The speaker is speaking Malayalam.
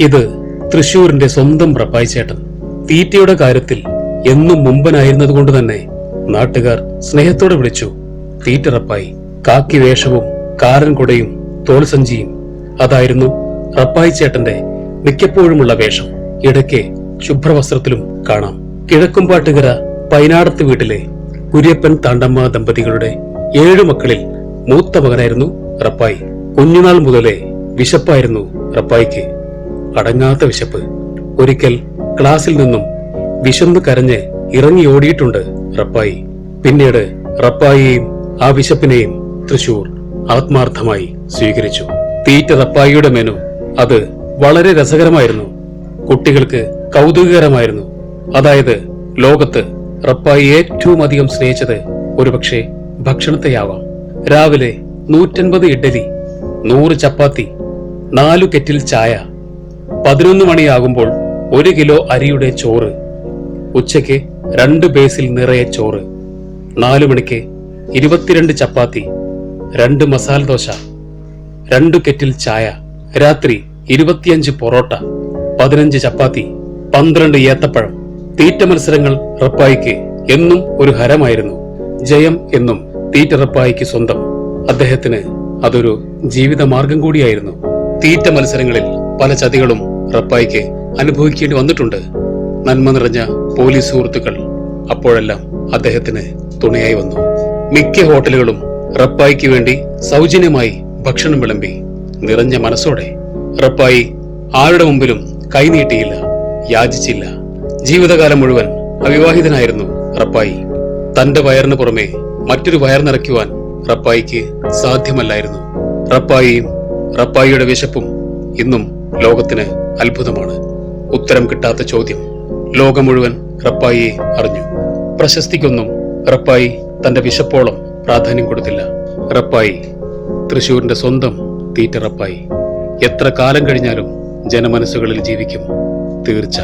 ഇത് തൃശൂരിന്റെ സ്വന്തം പ്രപ്പായി ചേട്ടൻ. തീറ്റയുടെ കാര്യത്തിൽ എന്നും മുമ്പനായിരുന്നതുകൊണ്ട് തന്നെ നാട്ടുകാർ സ്നേഹത്തോടെ വിളിച്ചു. തീറ്ററപ്പായി കാക്കി വേഷവും കാരൻ കുടയും തോൾസഞ്ചിയും അതായിരുന്നു റപ്പായി ചേട്ടന്റെ മിക്കപ്പോഴുമുള്ള വേഷം. ഇടയ്ക്ക് ശുഭ്രവസ്ത്രത്തിലും കാണാം. കിഴക്കുംപാട്ടുകര പൈനാടത്ത് വീട്ടിലെ കുര്യപ്പൻ താണ്ടമ്മ ദമ്പതികളുടെ ഏഴു മക്കളിൽ മൂത്ത മകനായിരുന്നു റപ്പായി. കുഞ്ഞുനാൾ മുതലേ വിശപ്പായിരുന്നു റപ്പായിക്ക്. അടങ്ങാത്ത വിശപ്പ്. ഒരിക്കൽ ക്ലാസ്സിൽ നിന്നും വിശന്ന് കരഞ്ഞ് ഇറങ്ങി ഓടിയിട്ടുണ്ട് റപ്പായി. പിന്നീട് റപ്പായിയെയും ആ വിശപ്പിനെയും തൃശൂർ ആത്മാർത്ഥമായി സ്വീകരിച്ചു. തീറ്റ റപ്പായിയുടെ മെനു അത് വളരെ രസകരമായിരുന്നു. കുട്ടികൾക്ക് കൗതുകകരമായിരുന്നു. അതായത് ലോകത്ത് റപ്പായി ഏറ്റവും അധികം സ്നേഹിച്ചത് ഒരുപക്ഷെ ഭക്ഷണത്തെയാവാം. രാവിലെ നൂറ്റൻപത് ഇഡ്ഡലി നൂറ് ചപ്പാത്തി നാലു കെറ്റിൽ ചായ പതിനൊന്ന് മണിയാകുമ്പോൾ ഒരു കിലോ അരിയുടെ ചോറ് ഉച്ചയ്ക്ക് രണ്ട് ബേസിൽ നിറയെ ചോറ് നാലു മണിക്ക് ഇരുപത്തിരണ്ട് ചപ്പാത്തി രണ്ട് മസാല ദോശ രണ്ട് കെറ്റിൽ ചായ രാത്രി ഇരുപത്തിയഞ്ച് പൊറോട്ട പതിനഞ്ച് ചപ്പാത്തി പന്ത്രണ്ട് ഏത്തപ്പഴം. തീറ്റ മത്സരങ്ങൾ റപ്പായിക്ക് എന്നും ഒരു ഹരമായിരുന്നു. ജയം എന്നും തീറ്റ റപ്പായിക്ക് സ്വന്തം. അദ്ദേഹത്തിന് അതൊരു ജീവിതമാർഗം കൂടിയായിരുന്നു. തീറ്റ മത്സരങ്ങളിൽ പല ചതികളും റപ്പായിക്ക് അനുഭവിക്കേണ്ടി വന്നിട്ടുണ്ട്. നന്മ നിറഞ്ഞ പോലീസ് സുഹൃത്തുക്കൾ അപ്പോഴെല്ലാം അദ്ദേഹത്തിന് തുണയായി വന്നു. മിക്ക ഹോട്ടലുകളും റപ്പായിക്ക് വേണ്ടി സൗജന്യമായി ഭക്ഷണം വിളമ്പി നിറഞ്ഞ മനസ്സോടെ റപ്പായി ആരുടെ മുമ്പിലും കൈനീട്ടിയില്ല യാചിച്ചില്ല. ജീവിതകാലം മുഴുവൻ അവിവാഹിതനായിരുന്നു റപ്പായി തന്റെ വയറിന് പുറമെ മറ്റൊരു വയർ നിറയ്ക്കുവാൻ റപ്പായിക്ക് സാധ്യമല്ലായിരുന്നു. റപ്പായിയും റപ്പായിയുടെ വിശപ്പും ഇന്നും ലോകത്തിന് അത്ഭുതമാണ്. ഉത്തരം കിട്ടാത്ത ചോദ്യം. ലോകം മുഴുവൻ റപ്പായിയെ അറിഞ്ഞു. പ്രശസ്തിക്കൊന്നും റപ്പായി തന്റെ വിശപ്പോളം പ്രാധാന്യം കൊടുത്തില്ല. റപ്പായി തൃശൂരിന്റെ സ്വന്തം തീറ്റ റപ്പായി. എത്ര കാലം കഴിഞ്ഞാലും ജനമനസ്സുകളിൽ ജീവിക്കും. തീർച്ച.